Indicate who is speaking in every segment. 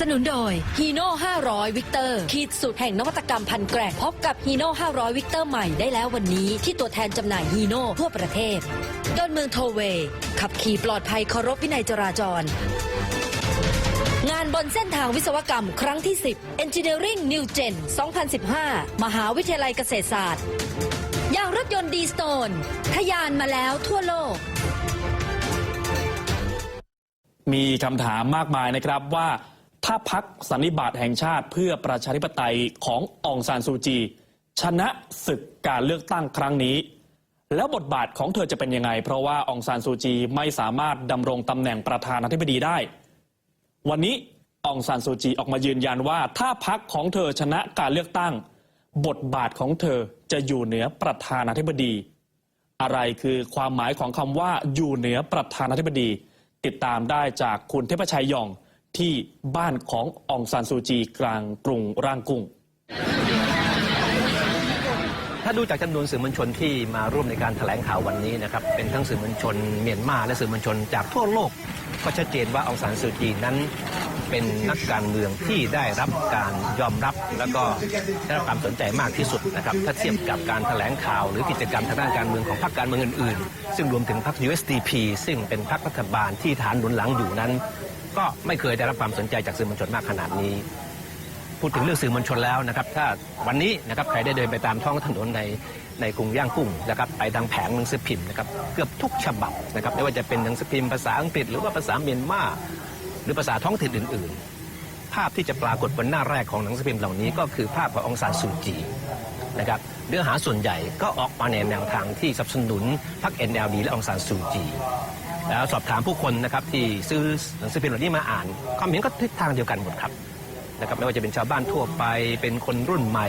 Speaker 1: สนุนโดยฮีโน่500 วิกเตอร์ขีดสุดแห่งนวัตกรรมพันแกร่งพบกับฮีโน่500 วิกเตอร์ใหม่ได้แล้ววันนี้ที่ตัวแทนจำหน่ายฮีโน่ทั่วประเทศดอนเมืองโทเวย์ขับขี่ปลอดภัยเคารพวินัยจราจร งานบนเส้นทางวิศวกรรมครั้งที่ 10 Engineering New Gen 2015 มหาวิทยาลัยเกษตรศาสตร์ย่างรถยนต์ดีสโตนทะยานมาแล้วทั่วโลก
Speaker 2: มีคำถามมากมายนะครับว่า ถ้าพักสันนิบาตแห่งชาติเพื่อประชาธิปไตยขององซานซูจี ชนะศึกการเลือกตั้งครั้งนี้ แล้วบทบาทของเธอจะเป็นยังไง เพราะว่าองซานซูจีไม่สามารถดำรงตำแหน่งประธานาธิบดีได้ วันนี้องซานซูจีออกมายืนยันว่า ถ้าพักของเธอชนะการเลือกตั้ง บทบาทของเธอจะอยู่เหนือประธานาธิบดี อะไรคือความหมายของคำว่าอยู่เหนือประธานาธิบดี ติดตามได้จากคุณเทพชัยยอง ที่บ้านขององซานซูจีกลางกรุงร่างกุ้ง
Speaker 3: ถ้าดูจากจำนวนสื่อมวลชนที่มาร่วมในการแถลงข่าววันนี้นะครับ เป็นทั้งสื่อมวลชนเมียนมาและสื่อมวลชนจากทั่วโลก ก็ชัดเจนว่าองซานซูจีนั้นเป็นนักการเมืองที่ได้รับการยอมรับ แล้วก็ได้รับความสนใจมากที่สุดนะครับถ้าเทียบกับการแถลงข่าวหรือกิจกรรมทางด้านการเมืองของพรรคการเมืองอื่นๆ ซึ่งรวมถึงพรรค USDP ซึ่งเป็นพรรครัฐบาลที่ฐานหนุนหลังอยู่นั้น ก็ไม่เคยได้รับความสนใจจากสื่อมวลชนมากขนาดนี้ พูดถึงเรื่องสื่อมวลชนแล้วนะครับ ถ้าวันนี้นะครับใครได้เดินไปตามท้องถนนในในกรุงย่างกุ้งนะครับไปทางแผงหนังสือพิมพ์นะครับเกือบทุกฉบับนะครับไม่ว่าจะเป็นหนังสือพิมพ์ภาษาอังกฤษหรือว่าภาษาเมียนมาหรือภาษาท้องถิ่นอื่น ๆ ภาพที่จะปรากฏบนหน้าแรกของหนังสือพิมพ์เหล่านี้ ก็คือภาพขององซานซูจีนะครับเนื้อหาส่วนใหญ่ก็ออกมาในแนวทางที่สนับสนุนพรรค NLD และองซานซูจี แล้วสอบถามผู้คนนะครับที่ซื้อหนังสือพิมพ์เหล่านี้มาอ่าน ความเห็นก็ทิศทางเดียวกันหมดครับนะครับไม่ว่าจะเป็นชาวบ้านทั่วไปเป็นคนรุ่นใหม่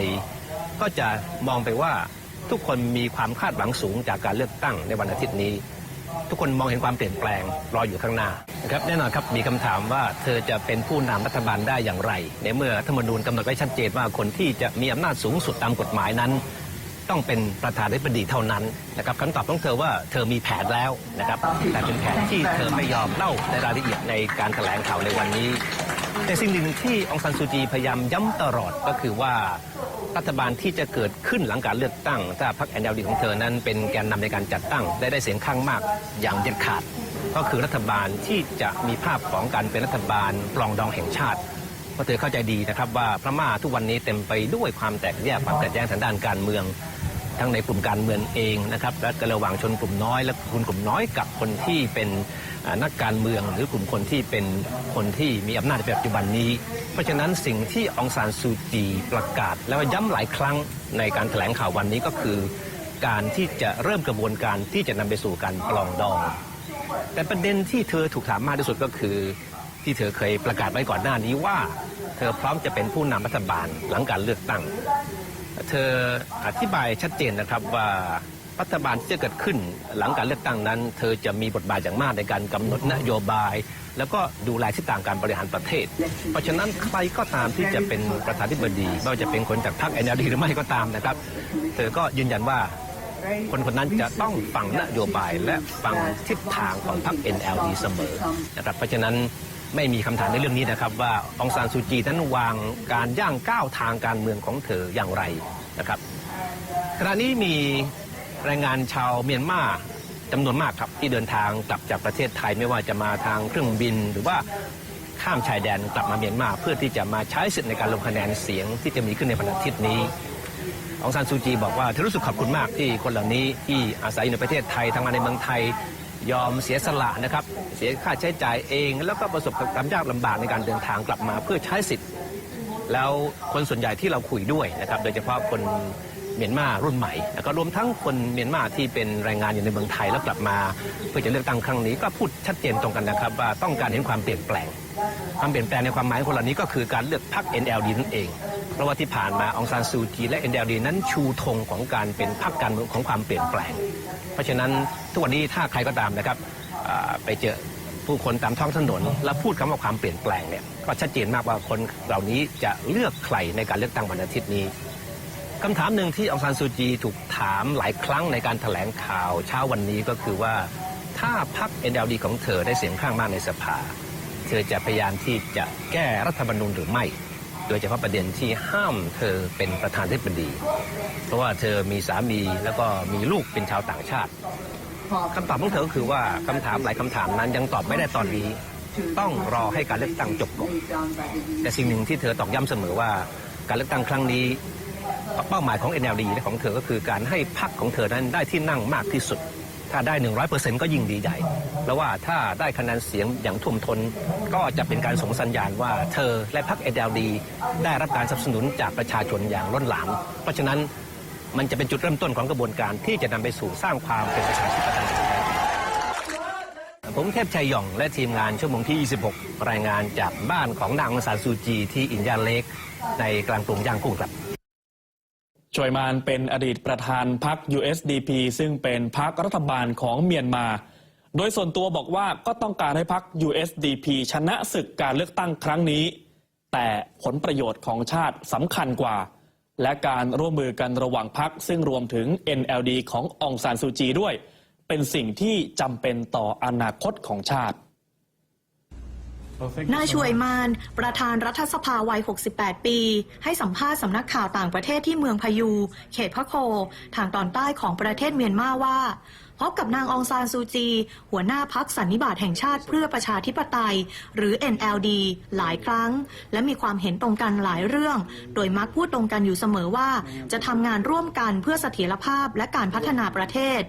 Speaker 3: ก็จะมองไปว่าทุกคนมีความคาดหวังสูงจากการเลือกตั้งในวันอาทิตย์นี้ ทุกคนมองเห็นความเปลี่ยนแปลงรออยู่ข้างหน้านะครับแน่นอนครับมีคำถามว่าเธอจะเป็นผู้นำรัฐบาลได้อย่างไร ในเมื่อรัฐธรรมนูญกำหนดไว้ชัดเจนว่าคนที่จะมีอำนาจสูงสุดตามกฎหมายนั้น ต้องเป็นประธานาธิบดีเท่านั้นนะครับคำตอบของเธอว่าเธอมีแผนแล้วนะครับแต่เป็นแผนที่เธอไม่ยอมเล่าในรายละเอียดในการแถลงข่าวในวันนี้ แต่สิ่งหนึ่งที่องซานซูจีพยายามย้ำตลอดก็คือว่ารัฐบาลที่จะเกิดขึ้นหลังการเลือกตั้ง ถ้าพรรคแอนดีของเธอนั้นเป็นแกนนำในการจัดตั้งได้ได้เสียงข้างมากอย่างเด็ดขาด ก็คือรัฐบาลที่จะมีภาพของการเป็นรัฐบาลปลองดองแห่งชาติ เพราะเธอเข้าใจดีนะครับว่าพม่าทุกวันนี้เต็มไปด้วยความแตกแยกความขัดแย้งทางด้านการเมือง ทั้งในกลุ่มการเมืองเองนะครับและก็ระหว่างชนกลุ่มน้อย และคนกลุ่มน้อยกับคนที่เป็นนักการเมือง หรือกลุ่มคนที่เป็นคนที่มีอำนาจในปัจจุบันนี้ เพราะฉะนั้นสิ่งที่องซานซูจีประกาศ แล้วก็ย้ำหลายครั้งในการแถลงข่าววันนี้ก็คือ การที่จะเริ่มกระบวนการที่จะนำไปสู่การปลองดอง แต่ประเด็นที่เธอถูกถามมากที่สุดก็คือ ที่เธอเคยประกาศไว้ก่อนหน้านี้ว่า เธอพร้อมจะเป็นผู้นำรัฐบาลหลังการเลือกตั้ง เธออธิบายชัดเจนนะครับว่ารัฐบาลที่จะเกิดขึ้นหลังการเลือกตั้งนั้น เธอจะมีบทบาทอย่างมากในการกำหนดนโยบาย แล้วก็ดูแลทิศทางการบริหารประเทศ เพราะฉะนั้นใครก็ตามที่จะเป็นประธานาธิบดีไม่ว่าจะเป็นคนจากพรรค NLD หรือไม่ก็ตามนะครับ เธอก็ยืนยันว่าคนคนนั้นจะต้องฟังนโยบายและฟังทิศทางของพรรค NLD เสมอนะครับเพราะฉะนั้น ไม่มีคำถามในเรื่องนี้นะครับว่าองซานซูจีนั้นวางการย่างก้าวทางการเมืองของเธออย่างไรนะครับขณะนี้มีแรงงานชาวเมียนมาจำนวนมากครับที่เดินทางกลับจากประเทศไทยไม่ว่าจะมาทางเครื่องบิน หรือว่าข้ามชายแดนกลับมาเมียนมา เพื่อที่จะมาใช้สิทธิ์ในการลงคะแนนเสียงที่จะมีขึ้นในวันอาทิตย์นี้องซานซูจีบอกว่าเธอรู้สึกขอบคุณมากที่คนเหล่านี้ที่อาศัยอยู่ในประเทศไทยทำงานในเมืองไทย ยอมเสียสละนะครับ เสียค่าใช้จ่ายเอง แล้วก็ประสบกับความยากลำบากในการเดินทางกลับมาเพื่อใช้สิทธิ์ แล้วคนส่วนใหญ่ที่เราคุยด้วยนะครับ โดยเฉพาะคน เมียนมารุ่นใหม่แล้วก็รวมทั้งคนเมียนมาที่เป็นแรงงานอยู่ในเมืองไทยแล้วกลับมา เพื่อจะเลือกตั้งครั้งนี้ก็พูดชัดเจนตรงกันนะครับ ว่าต้องการเห็นความเปลี่ยนแปลง ความเปลี่ยนแปลงในความหมายของคนเหล่านี้ก็คือการเลือกพรรค NLD นั่นเอง เพราะว่าที่ผ่านมาองซานซูจีและ NLD นั้นชูธงของการเป็นพรรคการเมืองของความเปลี่ยนแปลง เพราะฉะนั้นทุกวันนี้ถ้าใครก็ตามนะครับไปเจอผู้คนตามท้องถนน แล้วพูดคำว่าความเปลี่ยนแปลงเนี่ยก็ชัดเจนมากว่าคนเหล่านี้จะเลือกใครในการเลือกตั้งวันอาทิตย์นี้ คำถามหนึ่งที่องซานซูจีถูกถามหลายครั้งในการถแถลงข่าวเช้าวันนี้ก็คือว่า ถ้าพรรค NLD ของเธอได้เสียงข้างมากในสภา เธอจะพยายามที่จะแก้รัฐธรรมนูญหรือไม่ โดยเฉพาะประเด็นที่ห้ามเธอเป็นประธานธิบดี เพราะว่าเธอมีสามีแล้วก็มีลูกเป็นชาวต่างชาติคำตอบของเธอก็คือว่าคำถามหลายคำถามนั้นยังตอบไม่ได้ตอนนี้ ต้องรอให้การเลือกตั้งจบก่อนแต่สิ่งหนึ่งที่เธอตอกย้ำเสมอว่าการเลือกตั้งครั้งนี้ เป้าหมายของ NLD และของเธอก็คือการให้พรรคของเธอนั้นได้ที่นั่งมากที่สุด ถ้าได้ 100%ก็ยิ่งดีใหญ่ แล้วว่าถ้าได้คะแนนเสียงอย่างท่วมทนก็จะเป็นการส่งสัญญาณว่าเธอและพรรค NLD ได้รับการสนับสนุนจากประชาชนอย่างล้นหลาม เพราะฉะนั้นมันจะเป็นจุดเริ่มต้นของกระบวนการที่จะนำไปสู่สร้างความเป็นประชาธิปไตยผมเทพชัยหย่องและทีมงานชั่วโมงที่ 26 รายงานจากบ้านของนางองซานซูจีที่อินยาเล็กในกลางกรุงย่างกุ้งครับ
Speaker 2: ชวยมานเป็นอดีตประธานพรรค USDP ซึ่งเป็นพรรครัฐบาลของเมียนมา โดยส่วนตัวบอกว่าก็ต้องการให้พรรค USDP ชนะศึกการเลือกตั้งครั้งนี้ แต่ผลประโยชน์ของชาติสำคัญกว่า และการร่วมมือกันระหว่างพรรคซึ่งรวมถึง NLD ขององซานซูจีด้วย เป็นสิ่งที่จำเป็นต่ออนาคตของชาติ
Speaker 4: นายช่วยมาน ประธานรัฐสภาวัย 68 ปี ให้สัมภาษณ์สำนักข่าวต่างประเทศที่เมืองพายู เขตพระโค ทางตอนใต้ของประเทศเมียนมาว่า พบกับนางองซานซูจี หัวหน้าพักสันนิบาตแห่งชาติเพื่อประชาธิปไตย หรือ NLD หลายครั้ง และมีความเห็นตรงกันหลายเรื่อง โดยมักพูดตรงกันอยู่เสมอว่า จะทำงานร่วมกันเพื่อเสถียรภาพและการพัฒนาประเทศ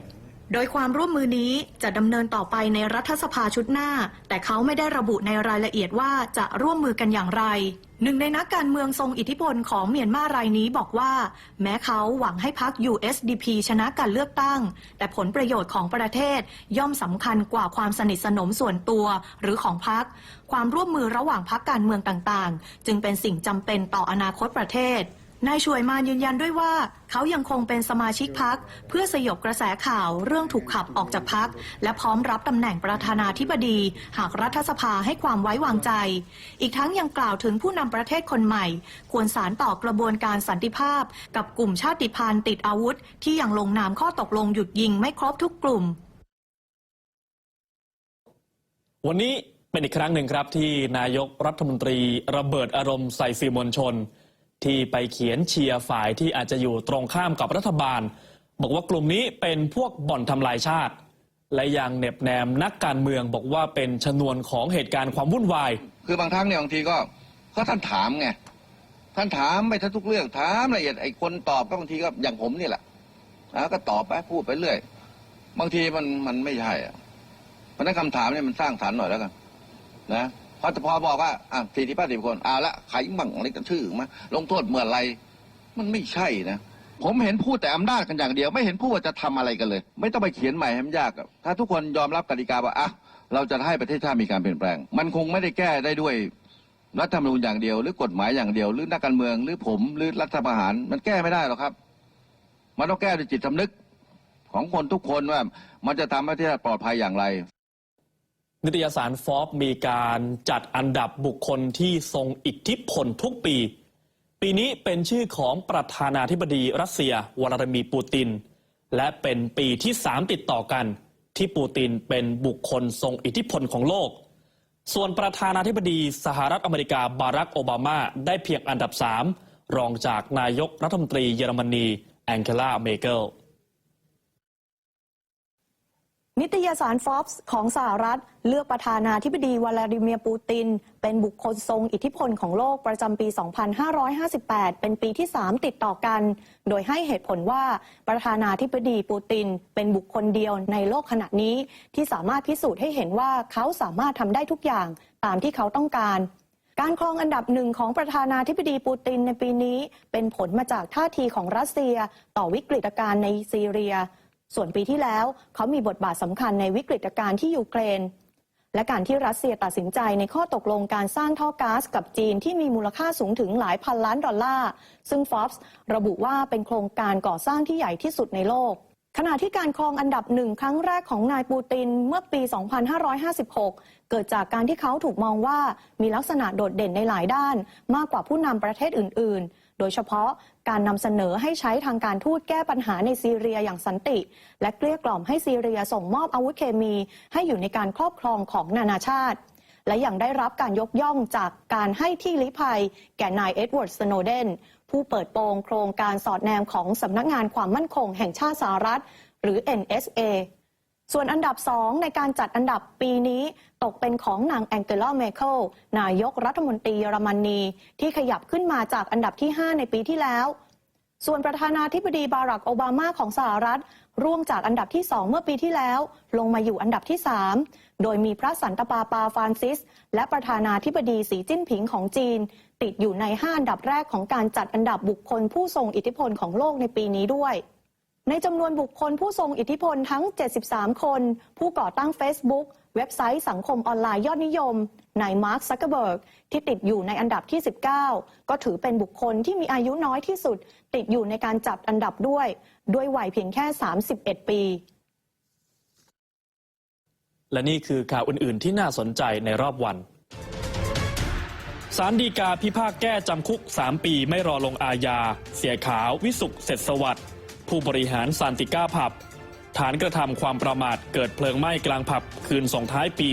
Speaker 4: โดยความร่วมมือนี้จะดำเนินต่อไปในรัฐสภาชุดหน้า แต่เขาไม่ได้ระบุในรายละเอียดว่าจะร่วมมือกันอย่างไร หนึ่งในนักการเมืองทรงอิทธิพลของเมียนมารายนี้บอกว่า แม้เขาหวังให้พรรค USDP ชนะการเลือกตั้ง แต่ผลประโยชน์ของประเทศย่อมสำคัญกว่าความสนิทสนมส่วนตัวหรือของพรรคความร่วมมือระหว่างพรรคการเมืองต่างๆ จึงเป็นสิ่งจำเป็นต่ออนาคตประเทศ นายช่วยมานยืนยันด้วยว่า เขายังคงเป็นสมาชิกพัก เพื่อสยบกระแสข่าวเรื่องถูกขับออกจากพัก และพร้อมรับตำแหน่งประธานาธิบดี หากรัฐสภาให้ความไว้วางใจ อีกทั้งยังกล่าวถึงผู้นำประเทศคนใหม่ ควรสารต่อกระบวนการสันติภาพ กับกลุ่มชาติพันธุ์ติดอาวุธ ที่ยังลงนามข้อตกลงหยุดยิงไม่ครบทุกกลุ่ม
Speaker 2: วันนี้เป็นอีกครั้งหนึ่งครับที่นายกรัฐมนตรีระเบิดอารมณ์ใส่สื่อมวลชน ที่ไปเขียนเชียร์ฝ่ายที่อาจจะอยู่ตรงข้ามกับรัฐบาล บอกว่ากลุ่มนี้เป็นพวกบ่อนทำลายชาติ และยังเหน็บแนมนักการเมืองบอกว่าเป็นชนวนของเหตุการณ์ความวุ่นวาย
Speaker 5: คือบางครั้งเนี่ยบางทีก็ก็ท่านถามไงท่านถามไปทั้งทุกเรื่องถามละเอียดไอ้คนตอบก็บางทีก็อย่างผมนี่แหละนะก็ตอบไปพูดไปเรื่อย บางทีมันมันไม่ใช่อะเพราะฉะนั้นคำถามเนี่ยมันสร้างสรรค์หน่อยแล้วกัน นะ พอพอบอกว่าอะสี่สิบห้าสิบคนเอาละใครบังอะไรกันชื่อมาลงโทษเมื่อไรมันไม่ใช่นะ ผมเห็นพูดแต่อำนาจกันอย่างเดียว ไม่เห็นพูดว่าจะทำอะไรกันเลย ไม่ต้องไปเขียนใหม่ให้มันยากถ้าทุกคนยอมรับกติกาว่าอะเราจะให้ประเทศชาติมีการเปลี่ยนแปลง มันคงไม่ได้แก้ได้ด้วยรัฐธรรมนูญอย่างเดียว หรือกฎหมายอย่างเดียว หรือนักการเมืองหรือผมหรือรัฐประหาร มันแก้ไม่ได้หรอกครับ มันต้องแก้ด้วยจิตสำนึกของคนทุกคนว่ามันจะทำให้ประเทศปลอดภัยอย่างไร
Speaker 2: นิตยสารฟอบมีการจัดอันดับบุคคลที่ทรงอิทธิพลทุกปี ปีนี้เป็นชื่อของประธานาธิบดีรัสเซียวลาดิมีร์ปูติน และเป็นปีที่3ติดต่อกัน ที่ปูตินเป็นบุคคลทรงอิทธิพลของโลก ส่วนประธานาธิบดีสหรัฐอเมริกาบารักโอบามาได้เพียงอันดับ3รองจากนายกรัฐมนตรีเยอรมนีแองเกลาเมเกล
Speaker 4: นิตยสารฟอบส์ของสหรัฐ เลือกประธานาธิบดีวลาดิเมียร์ปูติน เป็นบุคคลทรงอิทธิพลของโลกประจำปี 2558 เป็นปีที่ 3 ติดต่อกัน โดยให้เหตุผลว่าประธานาธิบดีปูติน เป็นบุคคลเดียวในโลกขณะนี้ ที่สามารถพิสูจน์ให้เห็นว่าเขาสามารถทำได้ทุกอย่างตามที่เขาต้องการการครองอันดับหนึ่งของประธานาธิบดีปูตินในปีนี้ เป็นผลมาจากท่าทีของรัสเซีย ต่อวิกฤตการณ์ในซีเรีย ส่วนปีที่แล้วเขามีบทบาทสำคัญในวิกฤตการณ์ที่ยูเครน และการที่รัสเซียตัดสินใจในข้อตกลงการสร้างท่อก๊าซกับจีนที่มีมูลค่าสูงถึงหลายพันล้านดอลลาร์ ซึ่ง Forbes ระบุว่าเป็นโครงการก่อสร้างที่ใหญ่ที่สุดในโลกขณะที่การครองอันดับหนึ่งครั้งแรกของนายปูตินเมื่อปี 2556 เกิดจากการที่เขาถูกมองว่ามีลักษณะโดดเด่นในหลายด้านมากกว่าผู้นำประเทศอื่น ๆ โดยเฉพาะ การนำเสนอให้ใช้ทางการทูตแก้ปัญหาในซีเรียอย่างสันติ และเกลี้ยกล่อมให้ซีเรียส่งมอบอาวุธเคมี ให้อยู่ในการครอบครองของนานาชาติ และยังได้รับการยกย่องจากการให้ที่ลี้ภัย แก่นายเอ็ดเวิร์ดสโนเดนผู้เปิดโปงโครงการสอดแนมของสำนักงานความมั่นคงแห่งชาติสหรัฐ หรือ NSA ส่วนอันดับสองในการจัดอันดับปีนี้ตกเป็นของนางแองเกลาเมเคิลนายกรัฐมนตรีเยอรมนี ที่ขยับขึ้นมาจากอันดับที่ 5 ในปีที่แล้ว ส่วนประธานาธิบดีบารักโอบามาของสหรัฐ ร่วงจากอันดับที่ 2 เมื่อปีที่แล้ว ลงมาอยู่อันดับที่ 3 โดยมีพระสันตะปาปาฟรานซิส และประธานาธิบดีสีจิ้นผิงของจีน ติดอยู่ใน 5 อันดับแรกของการจัดอันดับบุคคลผู้ทรงอิทธิพลของโลกในปีนี้ด้วย ในจำนวนบุคคลผู้ทรงอิทธิพลทั้ง 73 คน ผู้ก่อตั้ง Facebook เว็บไซต์สังคมออนไลน์ยอดนิยมนายมาร์คซักเกอร์เบิร์กที่ติดอยู่ในอันดับที่ 19 ก็ถือเป็นบุคคลที่มีอายุน้อยที่สุด ติดอยู่ในการจัดอันดับด้วย ด้วยวัยเพียงแค่ 31 ปี
Speaker 2: และนี่คือข่าวอื่น ๆ ที่น่าสนใจในรอบวัน สารดีกาพิพากแก้จำคุก 3 ปีไม่รอลงอาญา เสียขาว วิสุขเสร็จสวัสดิ์ ผู้บริหารสันติก้าผับ ฐานกระทำความประมาทเกิดเพลิงไหม้กลางผับ คืนส่งท้ายปี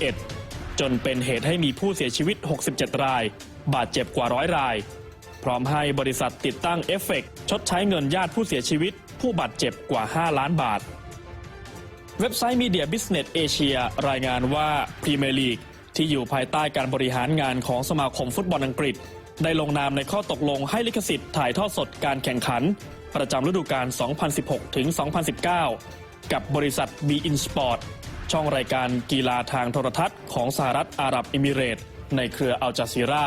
Speaker 2: 2551 จนเป็นเหตุให้มีผู้เสียชีวิต 67 ราย บาดเจ็บกว่าร้อยราย พร้อมให้บริษัทติดตั้งเอฟเฟกต์ชดใช้เงินญาติผู้เสียชีวิต ผู้บาดเจ็บกว่า 5 ล้านบาท เว็บไซต์ Media Business Asia รายงานว่าพรีเมียร์ลีกที่อยู่ภายใต้การบริหารงานของสมาคมฟุตบอลอังกฤษ ได้ลงนามในข้อตกลงให้ลิขสิทธิ์ถ่ายทอดสดการแข่งขัน ประจำฤดูกาล 2016 ถึง 2019 กับบริษัท b i n Sport ช่องรายการกีฬาทางโทรทัศน์ของสหรัฐอาหรับเอมิเรตส์ในเครืออัลจาซีรา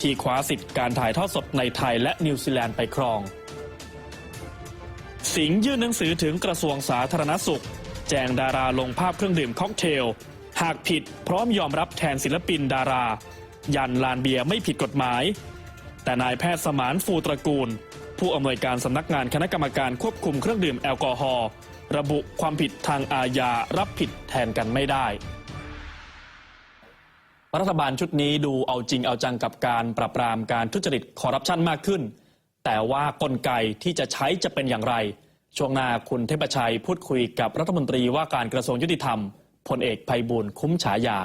Speaker 2: ที่คว้าสิทธิ์การถ่ายทอดสดในไทยและนิวซีแลนด์ไปครอง สิงห์ยื่นหนังสือถึงกระทรวงสาธารณสุข แจงดาราลงภาพเครื่องดื่มค็อกเทล หากผิดพร้อมยอมรับแทนศิลปินดารา ยันลานเบียร์ไม่ผิดกฎหมาย แต่นายแพทย์สมานฟูตระกูล ผู้อำนวยการสำนักงานคณะกรรมการควบคุมเครื่องดื่มแอลกอฮอล์ระบุความผิดทางอาญารับผิดแทนกันไม่ได้รัฐบาลชุดนี้ดูเอาจริงเอาจังกับการปราบปรามการทุจริตคอร์รัปชันมากขึ้น แต่ว่ากลไกที่จะใช้จะเป็นอย่างไร ช่วงหน้าคุณเทพชัยพูดคุยกับรัฐมนตรีว่าการกระทรวงยุติธรรมพลเอกภัยบูลคุ้มฉายา